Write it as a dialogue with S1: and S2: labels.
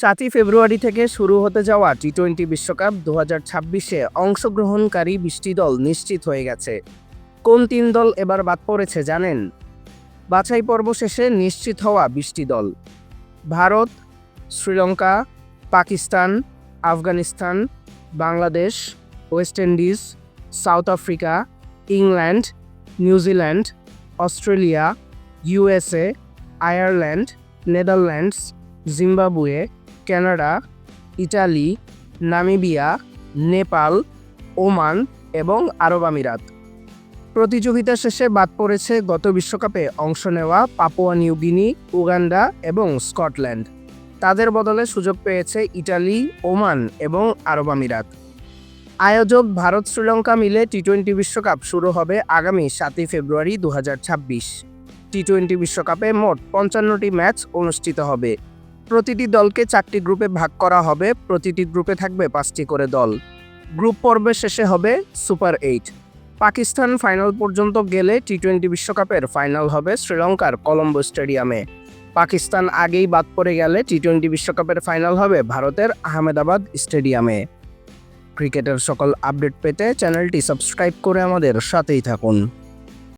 S1: সাতই ফেব্রুয়ারি থেকে শুরু হতে যাওয়া টি টোয়েন্টি বিশ্বকাপ দু হাজার ছাব্বিশে অংশগ্রহণকারী বিশটি দল নিশ্চিত হয়ে গেছে। কোন তিন দল এবার বাদ পড়েছে জানেন? বাছাই পর্ব শেষে নিশ্চিত হওয়া বিশটি দল। Bharat, Sri Lanka, Pakistan, Afghanistan, Bangladesh, West Indies, South Africa, England New Zealand Australia USA Ireland, Netherlands, Zimbabwe Canada, Italy, Namibia, Nepal, Oman এবং আরব আমিরাত। প্রতিযোগিতা শেষে বাদ পড়েছে গত বিশ্বকাপে অংশ নেওয়া পাপুয়া নিউগিনি উগান্ডা এবং স্কটল্যান্ড। তাদের বদলে সুযোগ পেয়েছে ইটালি, ওমান এবং আরব আমিরাত। আয়োজক ভারত শ্রীলঙ্কা মিলে টি টোয়েন্টি বিশ্বকাপ শুরু হবে আগামী সাতই ফেব্রুয়ারি দু হাজার টি টোয়েন্টি বিশ্বকাপে মোট পঞ্চান্নটি ম্যাচ অনুষ্ঠিত হবে। প্রতিটি দলকে চারটি গ্রুপে ভাগ করা হবে। প্রতিটি গ্রুপে থাকবে পাঁচটি করে দল। গ্রুপ পর্বের শেষে হবে সুপার এইট। পাকিস্তান ফাইনাল পর্যন্ত গেলে টি টোয়েন্টি বিশ্বকাপের ফাইনাল হবে শ্রীলঙ্কার কলম্বো স্টেডিয়ামে। পাকিস্তান আগেই বাদ পড়ে গেলে টি টোয়েন্টি বিশ্বকাপের ফাইনাল হবে ভারতের আহমেদাবাদ স্টেডিয়ামে। ক্রিকেটের সকল আপডেট পেতে চ্যানেলটি সাবস্ক্রাইব করে আমাদের সাথেই থাকুন।